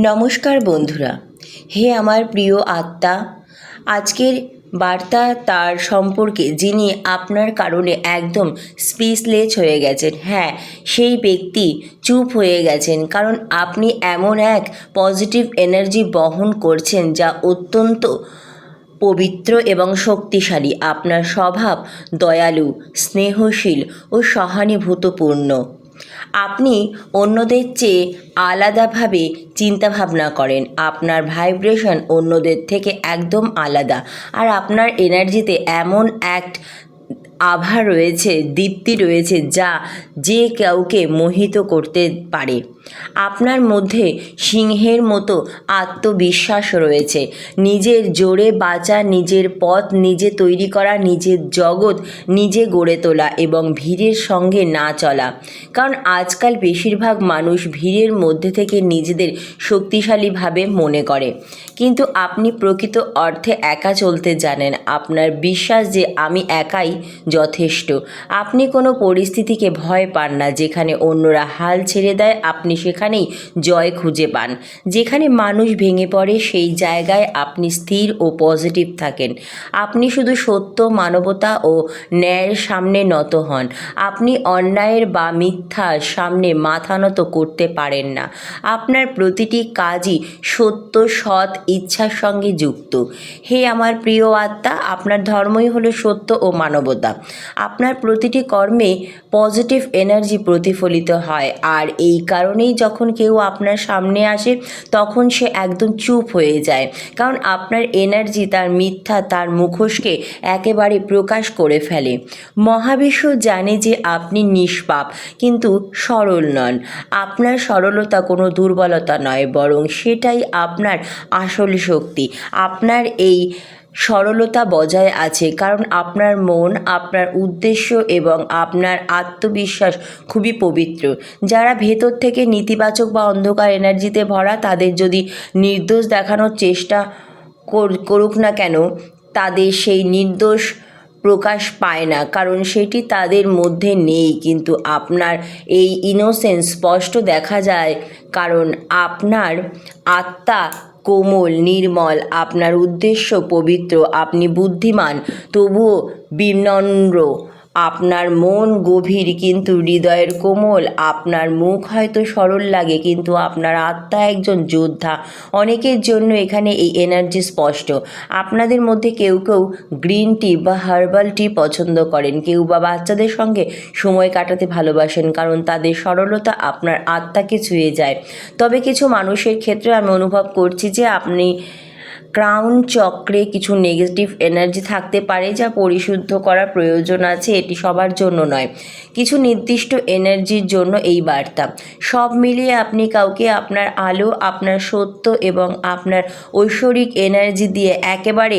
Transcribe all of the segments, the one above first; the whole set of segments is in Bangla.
নমস্কার বন্ধুরা। হে আমার প্রিয় আত্মা, আজকের বার্তা তার সম্পর্কে যিনি আপনার কারণে একদম স্পিচলেস হয়ে গেছেন হ্যাঁ সেই ব্যক্তি চুপ হয়ে গেছেন। কারণ আপনি এমন এক পজিটিভ এনার্জি বহন করছেন যা অত্যন্ত পবিত্র এবং শক্তিশালী। আপনার স্বভাব দয়ালু, স্নেহশীল ও সহানুভূতপূর্ণ। আপনি অন্যদের চেয়ে আলাদাভাবে চিন্তাভাবনা করেন। আপনার ভাইব্রেশন অন্যদের থেকে একদম আলাদা। আর আপনার এনার্জিতে এমন এক আভা রয়েছে, দীপ্তি রয়েছে যা যে কাউকে মোহিত করতে পারে। আপনার মধ্যে সিংহের মতো আত্মবিশ্বাস রয়েছে। নিজের জোরে বাঁচা, নিজের পথ নিজে তৈরি করা, নিজের জগৎ নিজে গড়ে তোলা এবং ভিড়ের সঙ্গে না চলা। কারণ আজকাল বেশিরভাগ মানুষ ভিড়ের মধ্যে থেকে নিজেদের শক্তিশালীভাবে মনে করে। কিন্তু আপনি প্রকৃত অর্থে একা চলতে জানেন। আপনার বিশ্বাস যে আমি একাই যথেষ্ট। আপনি কোনো পরিস্থিতিকে ভয় পান না, যেখানে অন্যরা হাল ছেড়ে দেয়, আপনি সেখানেই জয় খুঁজে পান। যেখানে মানুষ ভেঙে পড়ে, সেই জায়গায় আপনি স্থির ও পজিটিভ থাকেন। আপনি শুধু সত্য, মানবতা ও ন্যায়ের সামনে নত হন। আপনি অন্যায়ের বা মিথ্যার সামনে মাথা নত করতে পারেন না। আপনার প্রতিটি কাজই সত্য, সৎ, ইচ্ছার সঙ্গে যুক্ত। হে আমার প্রিয় আত্মা, আপনার ধর্মই হলো সত্য ও মানবতা। আপনার প্রতিটি কর্মে পজিটিভ এনার্জি প্রতিফলিত হয়। আর এই কারণেই যখন কেউ আপনার সামনে আসে, তখন সে একদম চুপ হয়ে যায়। কারণ আপনার এনার্জি তার মিথ্যা, তার মুখোশকে একেবারে প্রকাশ করে ফেলে। মহাবিশ্ব জানে যে আপনি নিষ্পাপ, কিন্তু সরল নন। আপনার সরলতা কোনো দুর্বলতা নয়, বরং সেটাই আপনার আসল শক্তি। আপনার এই সরলতা বজায় আছে, কারণ আপনার মন, আপনার উদ্দেশ্য এবং আপনার আত্মবিশ্বাস খুবই পবিত্র। যারা ভেতর থেকে নেতিবাচক বা অন্ধকার এনার্জিতে ভরা, তাদের যদি নির্দোষ দেখানোর চেষ্টা কর- করুক না কেন, তাদের সেই নির্দোষ প্রকাশ পায় না, কারণ সেটি তাদের মধ্যে নেই। কিন্তু আপনার এই ইনোসেন্স স্পষ্ট দেখা যায়, কারণ আপনার আত্মা কোমল নির্মল আপনার উদ্দেশ্য পবিত্র আপনি বুদ্ধিমান তবুও বিনম্র। আপনার মন গভীর কিন্তু হৃদয়ের কোমল, আপনার মুখ হয়তো সরল লাগে, কিন্তু আপনার আত্মা একজন যোদ্ধা। অনেকের জন্য এখানে এই এনার্জি স্পষ্ট। আপনাদের মধ্যে কেউ কেউ গ্রিন টি বা হার্বাল টি পছন্দ করেন। কেউ বা বাচ্চাদের সঙ্গে সময় কাটাতে ভালোবাসেন, কারণ তাদের সরলতা আপনার আত্মাকে ছুঁয়ে যায়। তবে কিছু মানুষের ক্ষেত্রে আমি অনুভব করছি যে আপনি ক্রাউন চক্রে কিছু নেগেটিভ এনার্জি থাকতে পারে যা পরিশুদ্ধ করার প্রয়োজন আছে, এটি সবার জন্য নয়। কিছু নির্দিষ্ট এনার্জির জন্য এই বার্তা। সব মিলিয়ে আপনি কাউকে আপনার আলো, আপনার সত্য এবং আপনার ঐশ্বরিক এনার্জি দিয়ে একেবারে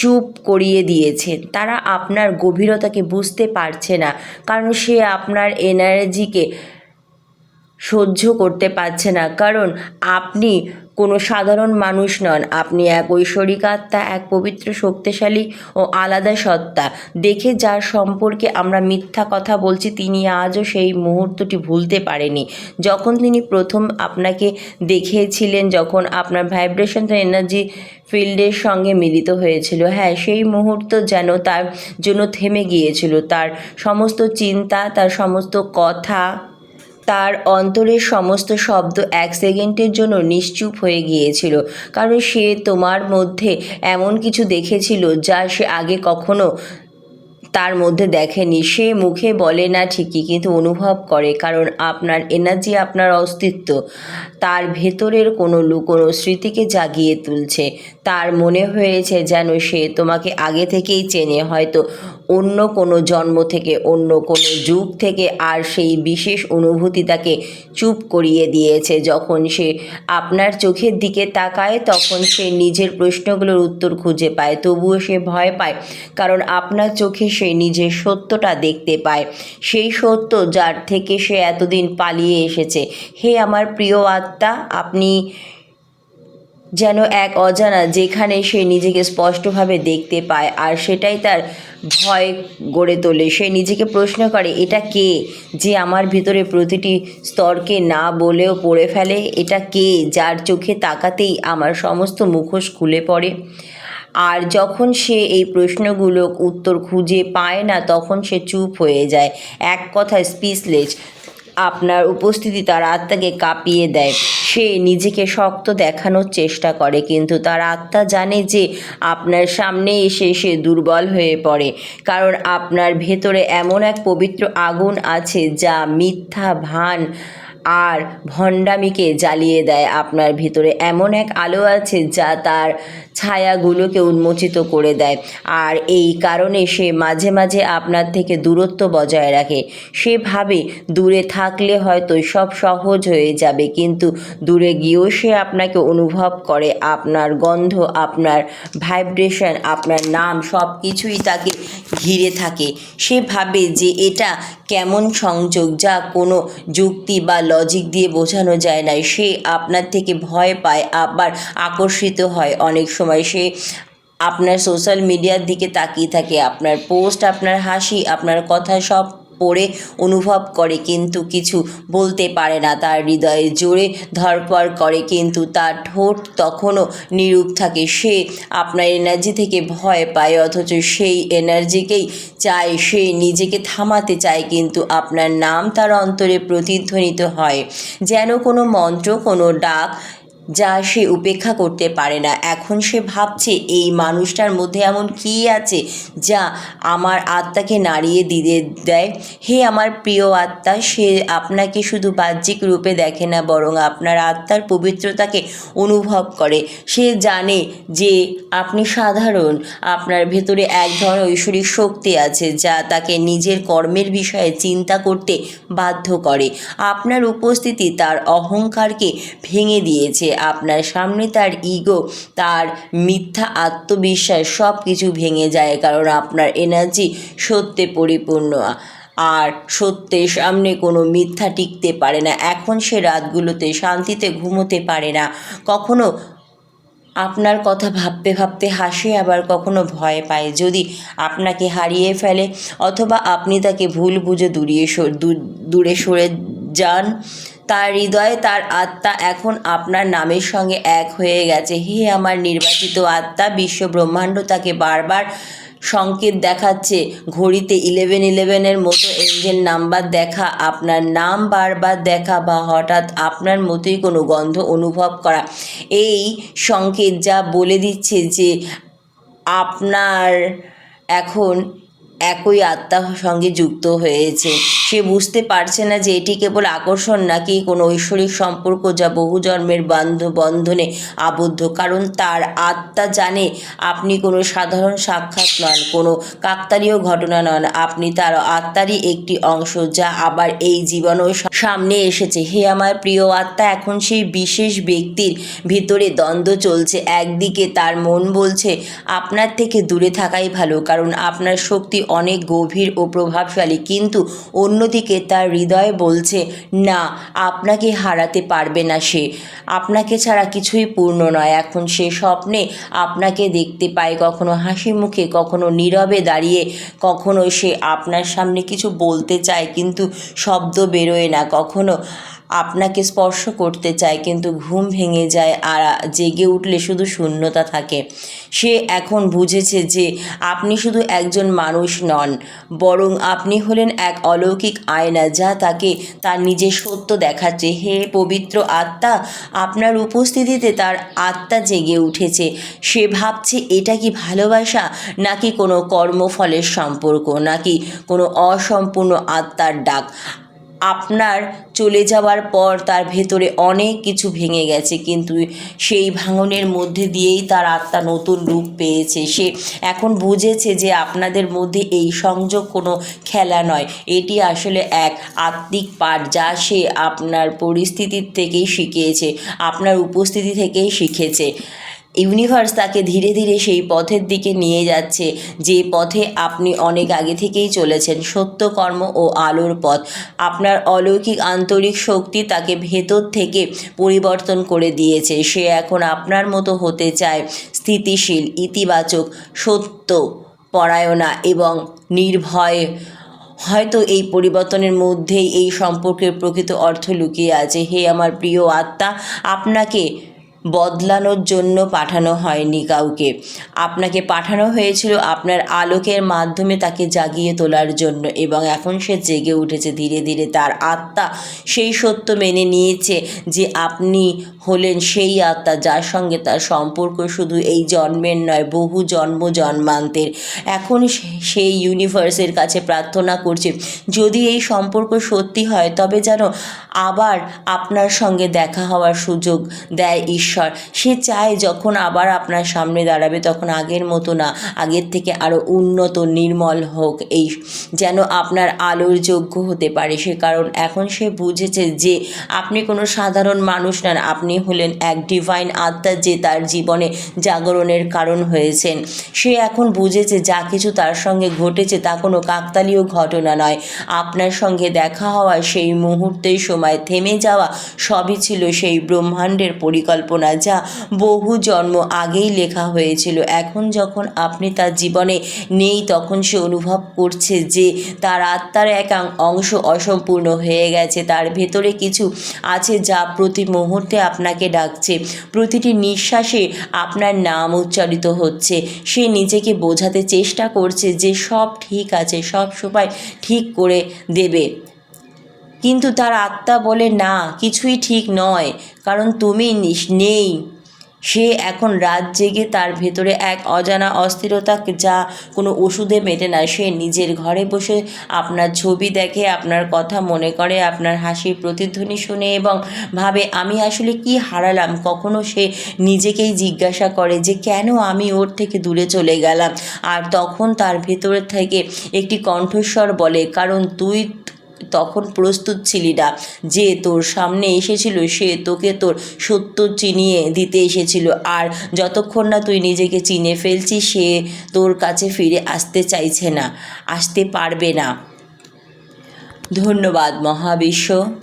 চুপ করিয়ে দিয়েছেন তারা আপনার গভীরতাকে বুঝতে পারছে না, কারণ সে আপনার এনার্জিকে সহ্য করতে পারছে না। কারণ আপনি কোনো সাধারণ মানুষ নন। আপনি এক ঐশ্বরিক আত্মা, এক পবিত্র শক্তিশালী ও আলাদা সত্তা। দেখে যার সম্পর্কে আমরা মিথ্যা কথা বলছি, তিনি আজও সেই মুহূর্তটি ভুলতে পারেনি। যখন তিনি প্রথম আপনাকে দেখিয়েছিলেন যখন আপনার ভাইব্রেশন এনার্জি ফিল্ডের সঙ্গে মিলিত হয়েছিল হ্যাঁ সেই মুহূর্ত যেন তার জন্য থেমে গিয়েছিল। তার সমস্ত চিন্তা, তার সমস্ত কথা তার অন্তরের সমস্ত শব্দ এক সেকেন্ডের জন্য নিশ্চুপ হয়ে গিয়েছিল, কারণ সে তোমার মধ্যে এমন কিছু দেখেছিল যা সে আগে কখনো তার মধ্যে দেখেনি। সে মুখে বলে, না, ঠিকই, কিন্তু অনুভব করে, কারণ আপনার এনার্জি আপনার অস্তিত্ব। তার ভেতরের কোনো লুকোনো স্মৃতিকে জাগিয়ে তুলছে। তার মনে হয়েছে যেন সে তোমাকে আগে থেকেই চেনে। হয়তো অন্য কোনো জন্ম থেকে, অন্য কোনো যুগ থেকে আর সেই বিশেষ অনুভূতি তাকে চুপ করিয়ে দিয়েছে। যখন সে আপনার চোখের দিকে তাকায়, তখন সে নিজের প্রশ্নগুলোর উত্তর খুঁজে পায়। তবুও সে ভয় পায়, কারণ আপনার চোখে সে নিজের সত্যটা দেখতে পায়। সেই সত্য যার থেকে সে এতদিন পালিয়ে এসেছে। হে আমার প্রিয় আত্মা, আপনি যেন এক অজানা যেখানে সে নিজেকে স্পষ্টভাবে দেখতে পায় আর সেটাই তার ভয় গড়ে তোলে। সে নিজেকে প্রশ্ন করে, এটা কে যে আমার ভিতরে প্রতিটি স্তরকে না বলেও পড়ে ফেলে? এটা কে যার চোখে তাকাতেই আমার সমস্ত মুখোশ খুলে পড়ে? আর যখন সে এই প্রশ্নগুলো উত্তর খুঁজে পায় না, তখন সে চুপ হয়ে যায়। এক কথায় স্পিচলেস আপনার উপস্থিতি তার আত্মাকে কাঁপিয়ে দেয়। সে নিজেকে শক্ত দেখানোর চেষ্টা করে, কিন্তু তার আত্মা জানে যে আপনার সামনে এসে সে দুর্বল হয়ে পড়ে। কারণ আপনার ভেতরে এমন এক পবিত্র আগুন আছে যা মিথ্যা ভান আর ভণ্ডামিকে জ্বালিয়ে দেয় আপনার ভিতরে। এমন এক আলো আছে যা তার ছায়াগুলোকে উন্মোচিত করে দেয়। আর এই কারণে সে মাঝে মাঝে আপনার থেকে দূরত্ব বজায় রাখে। সে ভাবে দূরে থাকলে হয়তো সব সহজ হয়ে যাবে, কিন্তু দূরে গিয়েও সে আপনাকে অনুভব করে। আপনার গন্ধ, আপনার ভাইব্রেশন, আপনার নাম সব কিছুই তাকে ঘিরে থাকে। সে ভাবে যে এটা কেমন সংযোগ যা কোনো যুক্তি বা লজিক দিয়ে বোঝানো যায় না। সে আপনার থেকে ভয় পায়, আবার আকর্ষিত হয়। অনেক সময় সে আপনার সোশ্যাল মিডিয়ার দিকে তাকিয়ে থাকে। আপনার পোস্ট আপনার হাসি, আপনার কথা সব পড়ে অনুভব করে, কিন্তু কিছু বলতে পারে না। তার হৃদয়ে জোরে ধরপড় করে, কিন্তু তার ঠোঁট তখনও নিরূপ থাকে। সে আপনার এনার্জি থেকে ভয় পায়, অথচ সেই এনার্জিকেই চায়। সে নিজেকে থামাতে চায়, কিন্তু আপনার নাম তার অন্তরে প্রতিধ্বনিত হয়। যেন কোনো মন্ত্র, কোনো ডাক যা সে উপেক্ষা করতে পারে না। এখন সে ভাবছে, এই মানুষটার মধ্যে এমন কী আছে যা আমার আত্মাকে নাড়িয়ে দিয়ে দেয়? হে আমার প্রিয় আত্মা, সে আপনাকে শুধু বাহ্যিক রূপে দেখে না, বরং আপনার আত্মার পবিত্রতাকে অনুভব করে। সে জানে যে আপনি সাধারণ, আপনার ভেতরে এক ধরনের ঐশ্বরিক শক্তি আছে যা তাকে নিজের কর্মের বিষয়ে চিন্তা করতে বাধ্য করে। আপনার উপস্থিতি তার অহংকারকে ভেঙে দিয়েছে। আপনার সামনে তার ইগো তার মিথ্যা আত্মবিশ্বাস সব কিছু ভেঙে যায় কারণ আপনার এনার্জি সত্যে পরিপূর্ণ। আর সত্যের সামনে কোনো মিথ্যা টিকতে পারে না। এখন সে রাতগুলোতে শান্তিতে ঘুমোতে পারে না। কখনো আপনার কথা ভাবতে ভাবতে হাসে, আবার কখনো ভয় পায়। যদি আপনাকে হারিয়ে ফেলে অথবা আপনি তাকে ভুল বুঝে দূরিয়ে দূরে সরে যান তার হৃদয়ে তার আত্মা এখন আপনার নামের সঙ্গে এক হয়ে গেছে। হে আমার নির্বাচিত আত্মা বিশ্ব ব্রহ্মাণ্ড তাকে বারবার সংকেত দেখাচ্ছে। ঘড়িতে ইলেভেন ইলেভেনের মতো এঞ্জেল নাম্বার দেখা, আপনার নাম বারবার দেখা বা হঠাৎ আপনার মতোই কোনো গন্ধ অনুভব করা। এই সংকেত যা বলে দিচ্ছে যে আপনার এখন একই আত্মার সঙ্গে যুক্ত হয়েছে। সে বুঝতে পারছে না যে এটি কেবল আকর্ষণ নাকি কোনো ঐশ্বরিক সম্পর্ক যা বহু জন্মের বান্ধ বন্ধনে আবদ্ধ। কারণ তার আত্মা জানে আপনি কোনো সাধারণ সাক্ষাৎ নন, কোনো কাকতালীয় ঘটনা নন। আপনি তার আত্মারই একটি অংশ যা আবার এই জীবনেও সামনে এসেছে। হে আমার প্রিয় আত্মা, এখন সেই বিশেষ ব্যক্তির ভিতরে দ্বন্দ্ব চলছে। একদিকে তার মন বলছে, আপনার থেকে দূরে থাকাই ভালো, কারণ আপনার শক্তি অনেক গভীর ও প্রভাবশালী। কিন্তু অন্যদিকে তার হৃদয় বলছে, না, আপনাকে হারাতে পারবে না সে। আপনাকে ছাড়া কিছুই পূর্ণ নয়। এখন সে স্বপ্নে আপনাকে দেখতে পায়। কখনো হাসি মুখে, কখনো নীরবে দাঁড়িয়ে, কখনো সে আপনার সামনে কিছু বলতে চায়, কিন্তু শব্দ বেরোয় না। কখনো আপনাকে স্পর্শ করতে চায়, কিন্তু ঘুম ভেঙে যায় আর জেগে উঠলে শুধু শূন্যতা থাকে। সে এখন বুঝেছে যে আপনি শুধু একজন মানুষ নন, বরং আপনি হলেন এক অলৌকিক আয়না যা তাকে তার নিজের সত্য দেখাচ্ছে। হে পবিত্র আত্মা, আপনার উপস্থিতিতে তার আত্মা জেগে উঠেছে। সে ভাবছে, এটা কি ভালোবাসা? নাকি কোনো কর্মফলের সম্পর্ক? নাকি কোনো অসম্পূর্ণ আত্মার ডাক? আপনার চলে যাওয়ার পর তার ভেতরে অনেক কিছু ভেঙে গেছে, কিন্তু সেই ভাঙনের মধ্যে দিয়েই তার আত্মা নতুন রূপ পেয়েছে। সে এখন বুঝেছে যে আপনাদের মধ্যে এই সংযোগ কোনো খেলা নয়। এটি আসলে এক আত্মিক পাঠ যা সে আপনার পরিস্থিতির থেকেই শিখিয়েছে, আপনার উপস্থিতি থেকেই শিখেছে। ইউনিভার্স তাকে ধীরে ধীরে সেই পথের দিকে নিয়ে যাচ্ছে, যে পথে আপনি অনেক আগে থেকেই চলেছেন। সত্যকর্ম ও আলোর পথ। আপনার অলৌকিক আন্তরিক শক্তি তাকে ভেতর থেকে পরিবর্তন করে দিয়েছে। সে এখন আপনার মতো হতে চায় স্থিতিশীল, ইতিবাচক, সত্য পরায়ণা এবং নির্ভয়। হয়তো এই পরিবর্তনের মধ্যেই এই সম্পর্কের প্রকৃত অর্থ লুকিয়ে আছে। হে আমার প্রিয় আত্মা, আপনাকে বদলানোর জন্য পাঠানো হয়নি কাউকে। আপনাকে পাঠানো হয়েছিল আপনার আলোকের মাধ্যমে তাকে জাগিয়ে তোলার জন্য এবং এখন সে জেগে উঠেছে। ধীরে ধীরে তার আত্মা সেই সত্য মেনে নিয়েছে যে আপনি হলেন সেই আত্মা যার সঙ্গে তার সম্পর্ক শুধু এই জন্মের নয়, বহু জন্ম জন্মান্তের। এখন সেই ইউনিভার্সের কাছে প্রার্থনা করছে, যদি এই সম্পর্ক সত্যি হয়, তবে যেন আবার আপনার সঙ্গে দেখা হওয়ার সুযোগ দেয় ঈশ্বর। সে চায় যখন আবার আপনার সামনে দাঁড়াবে, তখন আগের মতো না, আগের থেকে আরও উন্নত, নির্মল হোক এই, যেন আপনার আলোর যোগ্য হতে পারে। সে কারণ এখন সে বুঝেছে যে, আপনি কোনো সাধারণ মানুষ নন, আপনি হলেন এক ডিভাইন আত্মা যে তার জীবনে জাগরণের কারণ হয়েছেন। সে এখন বুঝেছে যা কিছু তার সঙ্গে ঘটেছে তা কোনো কাকতালীয় ঘটনা নয়। আপনার সঙ্গে দেখা হওয়া সেই মুহূর্তের সময় থেমে যাওয়া সবই ছিল সেই ব্রহ্মাণ্ডের পরিকল্পনা যা বহু জন্ম আগেই লেখা হয়েছিল। এখন যখন আপনি তার জীবনে নেই তখন সে অনুভব করছে যে তার আত্মার এক অংশ অসম্পূর্ণ হয়ে গেছে। তার ভেতরে কিছু আছে যা প্রতি মুহূর্তে আপনাকে ডাকছে। প্রতিটি নিঃশ্বাসে আপনার নাম উচ্চারিত হচ্ছে। সে নিজেকে বোঝাতে চেষ্টা করছে যে সব ঠিক আছে, সব সময় ঠিক করে দেবে। কিন্তু তার আত্মা বলে, না, কিছুই ঠিক নয়। কারণ তুমি নেই। সে এখন রাত জেগে তার ভেতরে এক অজানা অস্থিরতা যা কোনো ওষুধে মেটে না। সে নিজের ঘরে বসে আপনার ছবি দেখে, আপনার কথা মনে করে, আপনার হাসির প্রতিধ্বনি শুনে এবং ভাবে, আমি আসলে কি হারালাম? কখনো সে নিজেকেই জিজ্ঞাসা করে যে, কেন আমি ওর থেকে দূরে চলে গেলাম? আর তখন তার ভেতরে থেকে একটি কণ্ঠস্বর বলে, কারণ তুই তখন প্রস্তুত ছিলি না। যে তোর সামনে এসেছিল, সে তোকে তোর সত্য চিনিয়ে দিতে এসেছিল। আর যতক্ষণ না তুই নিজেকে চিনে ফেলছিস, সে তোর কাছে ফিরে আসতে চাইছে না, আসতে পারবে না। ধন্যবাদ মহাবিশ্ব।